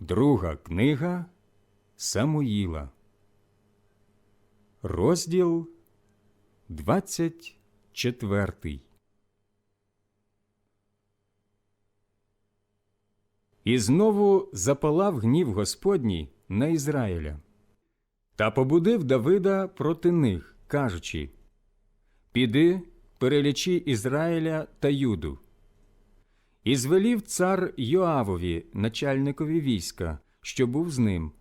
Друга книга Самуїла, розділ 24. І знову запалав гнів Господній на Ізраїля та побудив Давида проти них, кажучи Піди, перелічи Ізраїля та Юду. І звелів цар Йоавові, начальникові війська, що був з ним.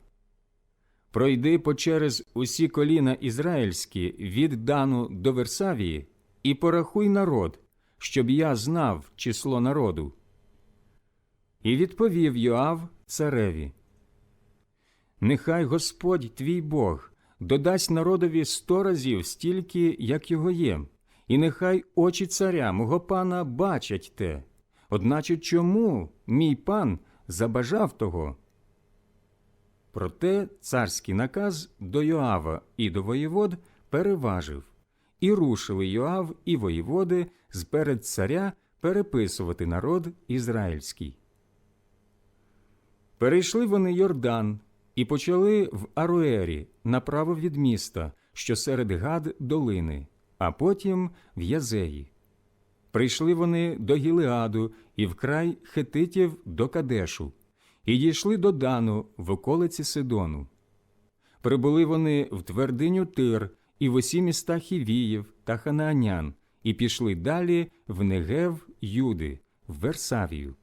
Пройди почерез усі коліна ізраїльські від Дану до Версавії, і порахуй народ, щоб я знав число народу. І відповів Йоав цареві: Нехай Господь твій Бог додасть народові сто разів стільки, як його є, і нехай очі царя мого пана бачать те. Одначе чому мій пан забажав того? Проте царський наказ до Йоава і до воєвод переважив, і рушили Йоав і воєводи зперед царя переписувати народ ізраїльський. Перейшли вони Йордан і почали в Аруері направо від міста, що серед гад долини, а потім в Язеї. Прийшли вони до Гілеаду і в край хетитів до Кадешу, і дійшли до Дану в околиці Сидону. Прибули вони в твердиню Тир і в усі міста Хівіїв та Ханаанян, і пішли далі в Негев Юди, в Версавію.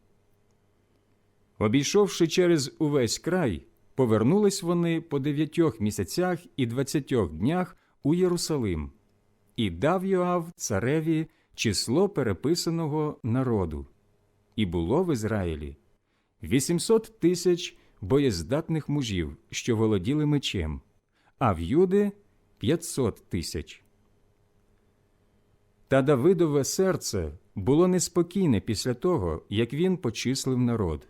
Обійшовши через увесь край, повернулись вони по дев'ятьох місяцях і двадцятьох днях у Єрусалим, і дав Йоав цареві число переписаного народу, і було в Ізраїлі 800 тисяч боєздатних мужів, що володіли мечем, а в Юди 500 тисяч. Та Давидове серце було неспокійне після того, як він почислив народ.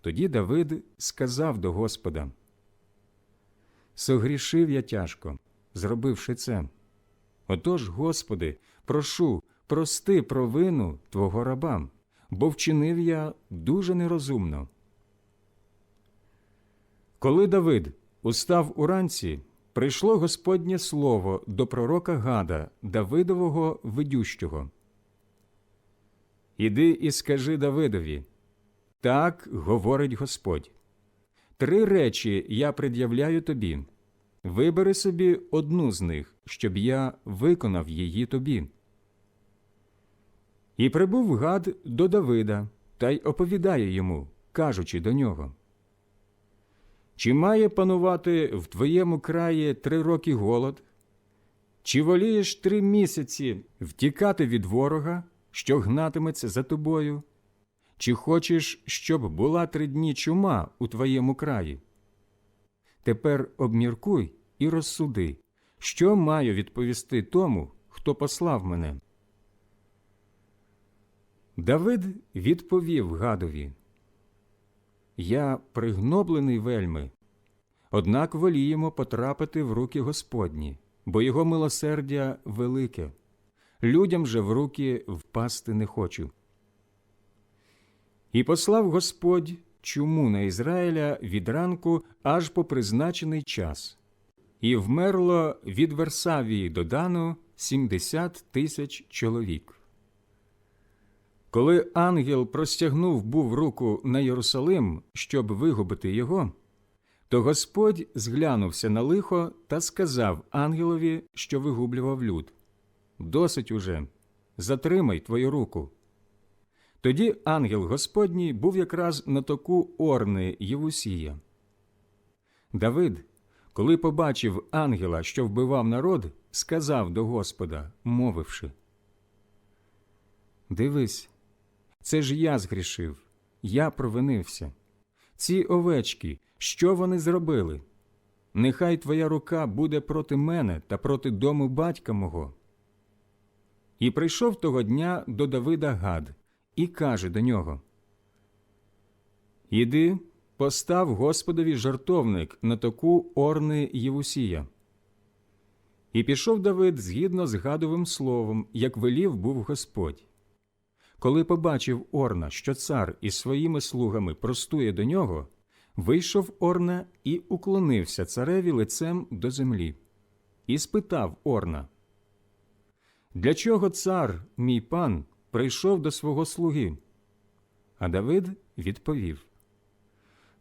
Тоді Давид сказав до Господа: Согрішив я тяжко, зробивши це. Отож, Господи, прошу, прости провину Твого раба, бо вчинив я дуже нерозумно. Коли Давид устав уранці, прийшло Господнє слово до пророка Гада, Давидового ведющого. Іди і скажи Давидові. Так говорить Господь. Три речі я пред'являю тобі. Вибери собі одну з них, щоб я виконав її тобі. І прибув гад до Давида та й оповідає йому, кажучи до нього. Чи має панувати в твоєму краї три роки голод? Чи волієш три місяці втікати від ворога, що гнатиметься за тобою? Чи хочеш, щоб була три дні чума у твоєму краї? Тепер обміркуй і розсуди, що маю відповісти тому, хто послав мене. Давид відповів гадові Я пригноблений вельми, однак воліємо потрапити в руки Господні, бо його милосердя велике, людям же в руки впасти не хочу. І послав Господь чуму на Ізраїля від ранку аж по призначений час, і вмерло від Версавії до Дану сімдесят тисяч чоловік. Коли ангел простягнув був руку на Єрусалим, щоб вигубити його, то Господь зглянувся на лихо та сказав ангелові, що вигублював люд Досить уже, затримай твою руку. Тоді ангел Господній був якраз на току Орни Євусія. Давид, коли побачив ангела, що вбивав народ, сказав до Господа, мовивши Дивись, це ж я згрішив, я провинився. Ці овечки, що вони зробили? Нехай твоя рука буде проти мене та проти дому батька мого. І прийшов того дня до Давида Гад і каже до нього: Іди, постав Господові жартовник на току Орни Євусія. І пішов Давид згідно з гадовим словом, як велів був Господь. Коли побачив Орна, що цар із своїми слугами простує до нього, Вийшов Орна і уклонився цареві лицем до землі, і спитав Орна, Для чого цар, мій пан, прийшов до свого слуги? А Давид відповів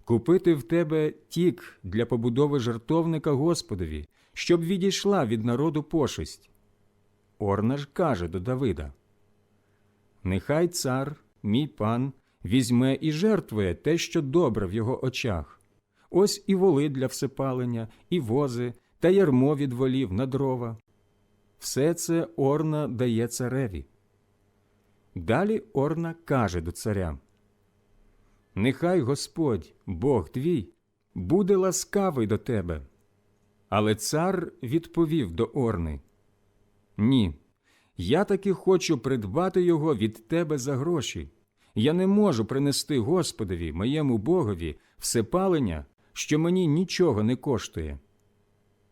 Купити в тебе тік для побудови жертовника Господові, щоб відійшла від народу пошесть. Орна ж каже до Давида Нехай цар, мій пан, візьме і жертвує те, що добре в його очах. Ось і воли для всепалення, і вози, та ярмо від волів на дрова. Все це Орна дає цареві. Далі Орна каже до царя Нехай Господь, Бог твій, буде ласкавий до тебе. Але цар відповів до Орни Ні, я таки хочу придбати його від тебе за гроші. Я не можу принести Господові, моєму Богові, всепалення, що мені нічого не коштує.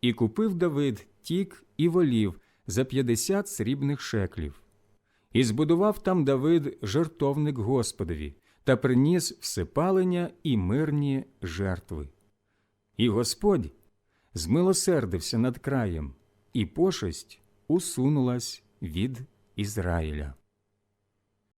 І купив Давид тік і волів за п'ятдесят срібних шеклів. І збудував там Давид жертовник Господові та приніс всепалення і мирні жертви. І Господь змилосердився над краєм, і пошесть усунулась від Ізраїля.